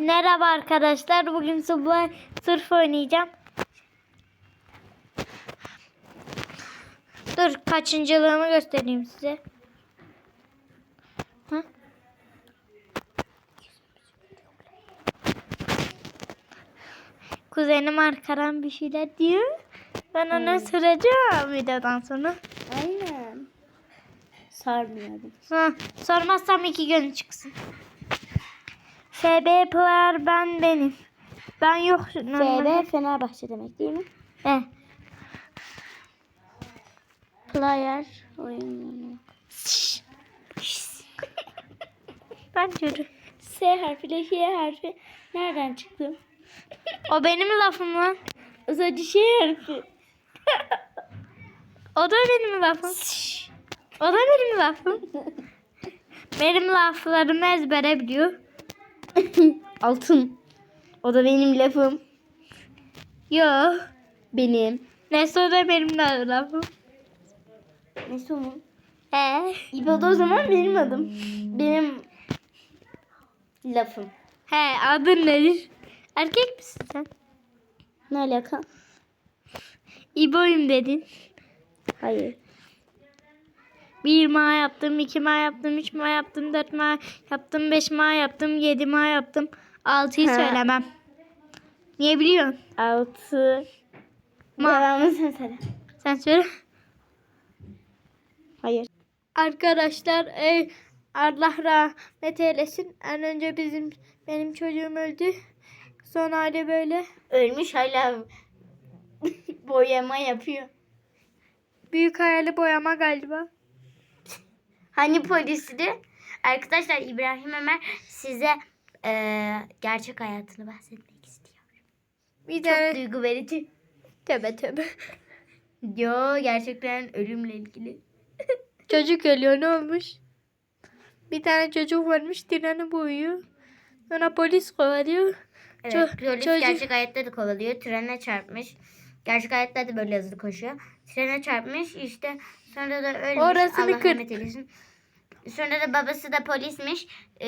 Merhaba arkadaşlar. Bugün Subway Surf oynayacağım. Dur kaçıncılığımı göstereyim size. Hı? Kuzenim arkadan bir şeyler diyor. Ben ona soracağım videodan sonra. Aynen. Sarmıyorum. Ha, sormazsam iki gün çıksın. FB player ben benim. Ben yok. normalde. FB Fenerbahçe demek değil mi? He. Player oyun. Ben diyorum. S harfiyle H harfi nereden çıktı? O benim lafım lan. Sadece Ş harfi. O da benim lafım. O da benim lafım. benim laflarımı ezbere biliyor. Altın. O da benim lafım. Yo. Benim. Neyse o da benim lafım. Ne sonum? He. İbo da o zaman benim adım. Benim lafım. He adın nedir? Erkek misin sen? Ne alaka? İbo'yum dedin. Hayır. Bir ma yaptım, iki ma yaptım, üç ma yaptım, dört ma yaptım, beş ma yaptım, yedi ma yaptım. Altıyı Ha. söylemem. Niye biliyorsun? Altı. Ma. Devamını sen söyle. Sen söyle. Hayır. Arkadaşlar ey Allah rahmet eylesin. En önce bizim benim çocuğum öldü. Son hali böyle. Ölmüş hala boyama yapıyor. Büyük hayali boyama galiba. Hani polisi Arkadaşlar İbrahim Ömer size eee, gerçek hayatını bahsetmek istiyor. Bir Çok tane duygu verici. tövbe tövbe. Yo gerçekten ölümle ilgili. Çocuk ölüyor ne olmuş? Bir tane çocuk varmış treni boyuyor. Sonra polis kovalıyor. Evet, Ço- polis çocuk- gerçek hayatta da kovalıyor. Trene çarpmış. Gerçek hayatta da böyle hızlı koşuyor. Trene çarpmış işte sonra da ölmüş. Orasını Allah kır- rahmet eylesin. Sonra da babası da polismiş. Ee,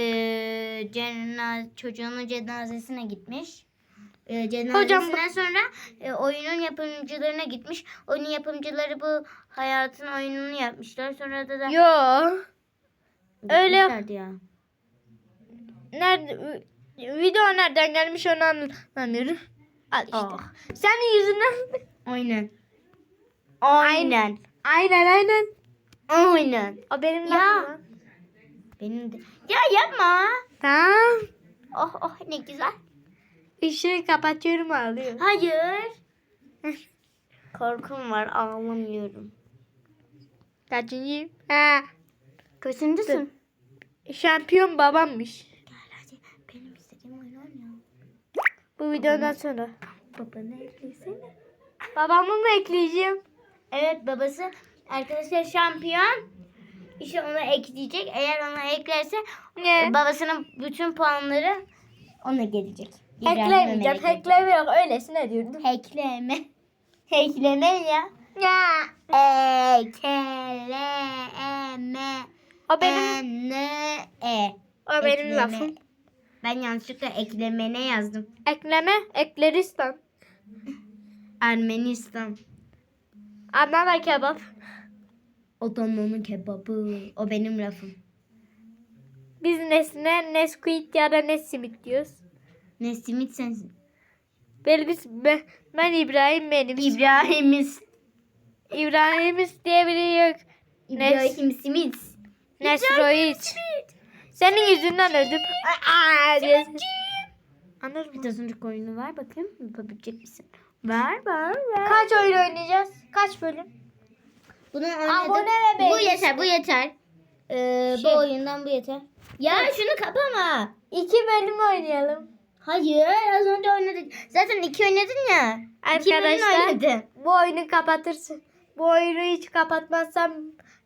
cena- çocuğunun cenazesine gitmiş. Ee, cenazesinden sonra e, oyunun yapımcılarına gitmiş. Oyunun yapımcıları bu hayatın oyununu yapmışlar. Sonra da da Yo. öyle- ya. Nerede video nereden gelmiş onu anlamıyorum. Al işte. Ah. Senin yüzünden. Aynen. Aynen. Aynen aynen. Aynen. O benim Ya. lafım lan. Benim de. Ya yapma. Tamam. Oh oh ne güzel. Işığı kapatıyorum ağlıyor. Hayır. Korkum var ağlamıyorum. Kaçıncıyım? Ha. Kaçıncısın? Şampiyon babammış. Gel hadi benim istediğim oyunu oynayalım. Bu videodan sonra. Babanı eklesene. Babamı mı ekleyeceğim? Evet babası arkadaşlar şampiyon. İşte onu ekleyecek. Eğer onu eklerse Ne? babasının bütün puanları ona gelecek. Gelecek. Hackleme yok. Öylesine diyordum. Hackleme. Hackleme ya. Ya. Ekleme. O benim, Ne e. o benim Ekleme. lafım. Ben yanlışlıkla eklemene yazdım. Ekleme, ekleristan. Ermenistan. Adana kebap. Adana'nın kebabı. O benim lafım. Biz nesine Nesquik ya da Nesimit diyoruz. Ne simit sensin. Belgis, ben, ben İbrahim benim. İbrahim'iz. İbrahim'iz diye biri yok. İbrahim Simit. Nesroiç. Senin yüzünden öldüm. Aa, diyorsun. Anladın mı? Bir sonraki oyunu var bakayım. Yapabilecek misin? Var var var. Kaç oyun oynayacağız? Kaç bölüm? Bunu Abone ve Bu beğeni. yeter bu yeter. Ee, Şey. Bu oyundan bu yeter. Ya şunu kapama. İki bölüm oynayalım. Hayır az önce oynadık. Zaten iki oynadın ya. İki bölüm Arkadaşlar oynadın. bu oyunu kapatırsın. Bu oyunu hiç kapatmazsam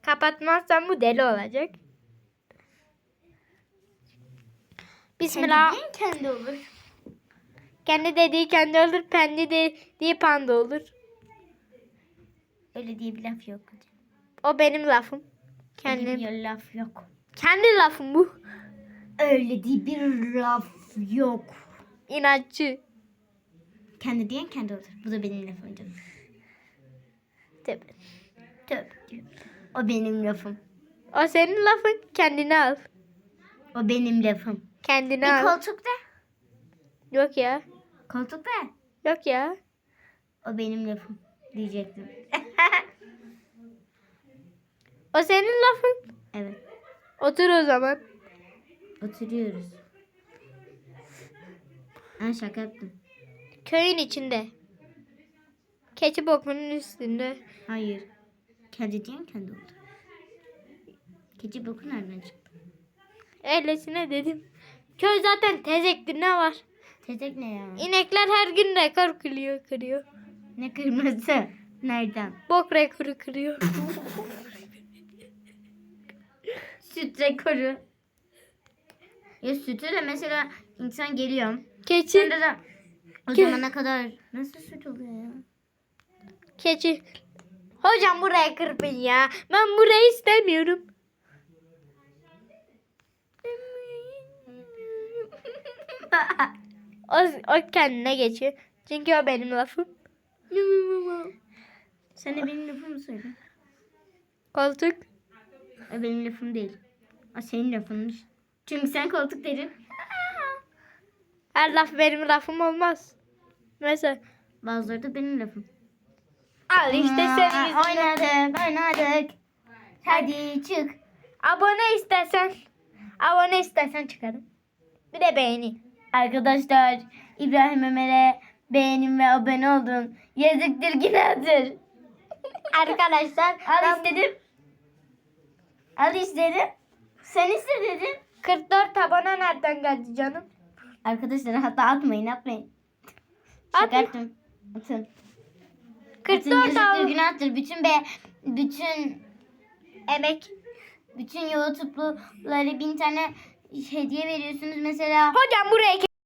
kapatmazsam bu deli olacak. Bismillah. Kendi kendi olur. Kendi dediği kendi olur, pendi dediği panda olur. Öyle diye bir laf yok. O benim lafım. Öyle Kendim. bir laf yok. Kendi lafım bu. Öyle diye bir laf Yok. İnatçı. Kendi diyen kendi olur. Bu da benim lafım canım. Tövbe diyor. O benim lafım. O senin lafın kendine al. O benim lafım. Kendine Bir al. koltuk da. Yok ya. Koltuk da. Yok ya. O benim lafım diyecektim. O senin lafın. evet. Otur o zaman. Oturuyoruz. Ben şaka yaptım. Köyün içinde. Keçi bokunun üstünde. Hayır. Kendi diyen kendi oldu. Keçi boku nereden çıktı? Öylesine dedim. Köy zaten tezektir ne var? Tezek ne ya? İnekler her gün rekor kırıyor, kırıyor. Ne kırmızı? Nereden? Bok rekoru kırıyor. Süt rekoru. Ya sütü de mesela insan geliyor. Keçi, Sonra da o Ke- zamana kadar nasıl süt oluyor ya? keçi. Hocam buraya kırpın ya. Ben burayı istemiyorum. O, o kendine geçiyor. Çünkü o benim lafım. Sen de benim lafımı söyle. Koltuk. O benim lafım değil. O senin lafınmış. Çünkü sen koltuk dedin. Her laf benim lafım olmaz. Mesela Bazıları da benim lafım. al işte yüzünden. Oynadık, oynadık. Hadi çık. Abone istersen. Abone istersen çıkarım. Bir de beğeni. Arkadaşlar İbrahim Ömer'e beğenin ve abone olun. Yazıktır günahtır. Arkadaşlar Al ben istedim. Al istedim. Sen iste dedin. 44 abone nereden geldi canım? Arkadaşlar hatta atmayın atmayın. Yaptım. Atın. 44 Atın abone. günahtır. Bütün be bütün Emek. bütün YouTube'luları bin tane hediye veriyorsunuz mesela. Hocam buraya